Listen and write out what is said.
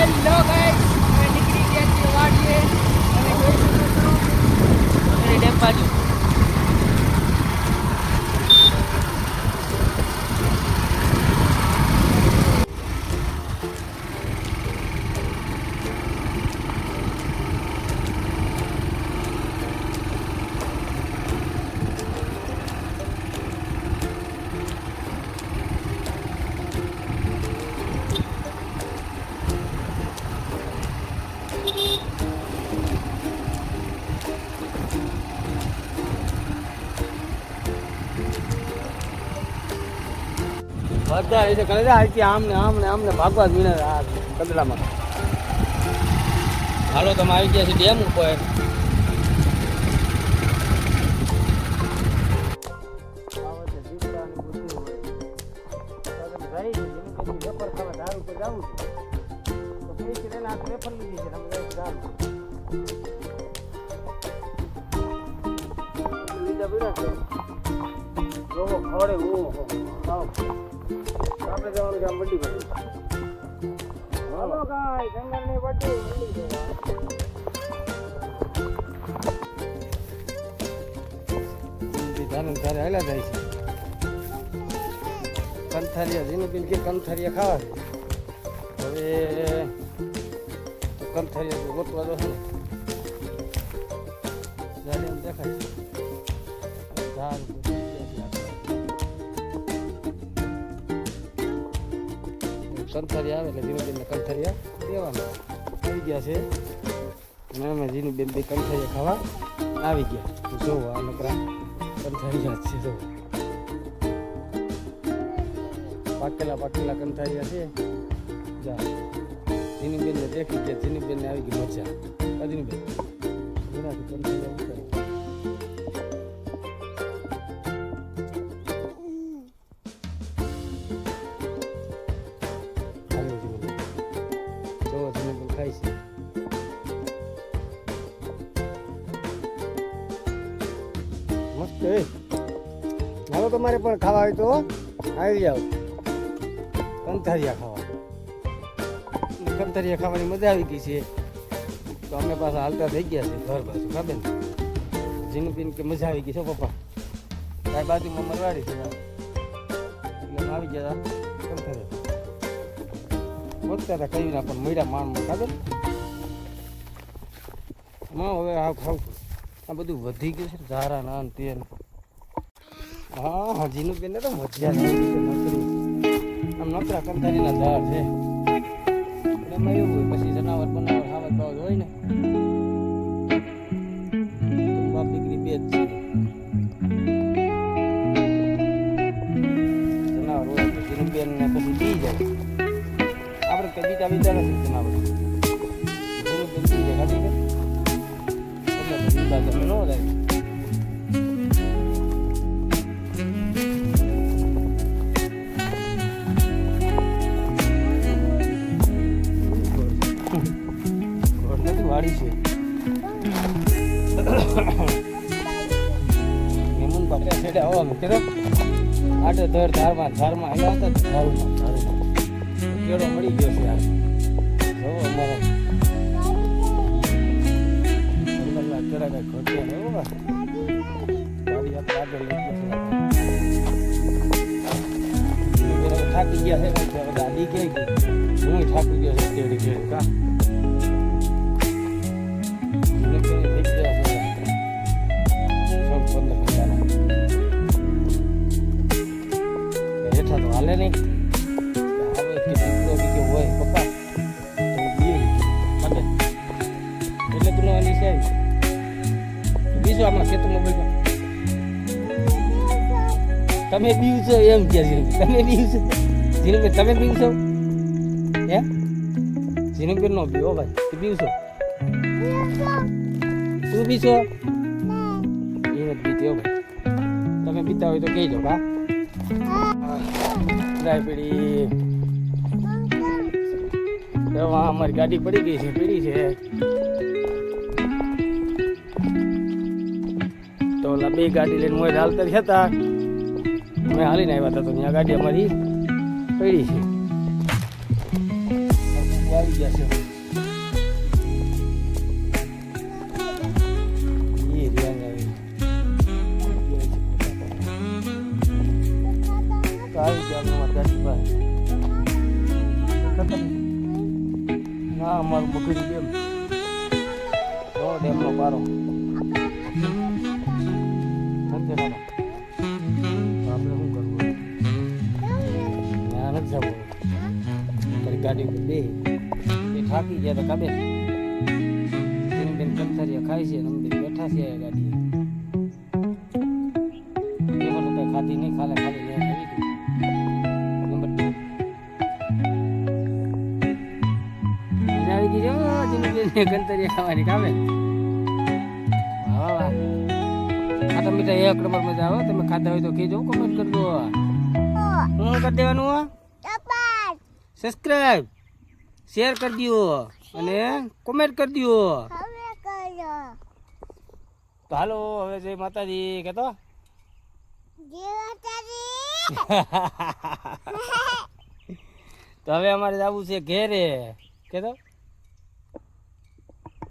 Hello guys નીકળી ગયા છીએ વાડીએ. અને જોઈ શકો છો. ડેમ બાજુ. બધા રીતે કરે છે અહીંથી આમ ને આમ ને આમ ને ભાગવા જ મીને આ કંદડામાં. હાલો, તમે આવી ગયા છે ડેમ ઉપર. ખવડે ઓહો આવો. આપણે જવાનું હાલો જંગલની જવા. ધારે હાલ્યા જાય છે. કંથારિયા જીનુબેન કે કંથારિયા ખાવા? હવે તો કંથારિયા ગોતવા દો ને. જાણે દેખાય. ધાન કંથારિયા આવે એટલે જીનુબેનને કંથારિયા દેવાના આવી ગયા છે. અને અમે જીનુબેન બે કંથારિયા ખાવા આવી ગયા. જોવો આ નકરા કંથારિયા છે, જો. પાકેલા પાકેલા કંથારિયા છે. જા. જીનુબેનને દેખી ગયા જીનુબેનને આવી ગઈ મજા. અજીનુબેન જેનાથી કંથારિયા ઉતરે. મસ્ત હાલો તમારે પણ ખાવા હોય તો આવી જાઓ. કંથારિયા ખાવા. કંથારિયા ખાવાની મજા આવી ગઈ છે. તો અમે પાછા હાલતા થઈ ગયા છે ઘર બાજુ, ખબર ને? જીનું પીને કે મજા આવી ગઈ છે પપ્પા. કાંઈ બાજુમાં મરવાડી છે એટલે આવી ગયા કંથારિયા. વધતા હતા કહ્યું પણ મળ્યા માણમાં, ખબરમાં હવે આ ખાવું આ બધું વધી ગયું છે ઝારા ના તેલ. હા, હજીનું બેન તો મજા આમ નકરા કંટાળીના ઝાડ છે. એમાં એવું હોય, પછી જનાવર બનાવર ખાવા બાવર હોય ને. બાપ દીકરી બે જ છે. જનાવર હોય, પછી બેન પછી પી જાય. આપણે કદી બીજા નથી વાળી છે. હેમંત બાપરે છેડે આવવા કેરો આટે ધર ધારમાં ધારમાં આવ્યા હતા તો ધારમાં ધારમાં. કેળો મળી ગયો છે યાર. જો અમારો. થાકી ગયા છે. ગાડી ક્યાં હું થાકી ગયો છે કેળી કેળી કા? હાલે નહીં હોય નીચે બીજું આમાં ખેતરમાં ભાઈ તમે બીવ છો એમ કે છે. તમે બીવ છો. જીનુબેન તમે બીવ છો? હે? જીનુબેન નો બીવો ભાઈ. બીવ છો? તું બી છો એ નથી પીતી ભાઈ. તમે પીતા હોય તો કહેજો કા ગાય પીડી. દવા અમારી ગાડી પડી ગઈ છે, પીડી છે. તો ઓલા બે ગાડી લઈને મોય હાલતા હતા. અમે હાલીને આવ્યા હતા તો ત્યાં ગાડી અમારી પડી છે. આવી ગયા છે. અમારું બકરી ડેમ તો ડેમનો પારો. આપણે શું કરવું? ત્યાં નથી જવું. તારી ગાડી ઉપર બે એ થાકી ગયા તો કાબે. બેન કંથરિયા ખાય છે અમે બેઠા છે ગાડી ખાધી નહીં, ખાલે ખાલી છે હો, જીનુબેનને કંથરિયા ખાવાની કામે વાહ મીઠા એક નંબર મજા આવે તમે ખાધા હોય તો કહેજો કમેન્ટ કરજો શું કરી દેવાનું હો? સબસ્ક્રાઇબ શેર કરી દો અને કોમેન્ટ કરી દો તો હાલો હવે જય માતાજી. કહેતો તો હવે અમારે જવું છે ઘેરે. કહેતો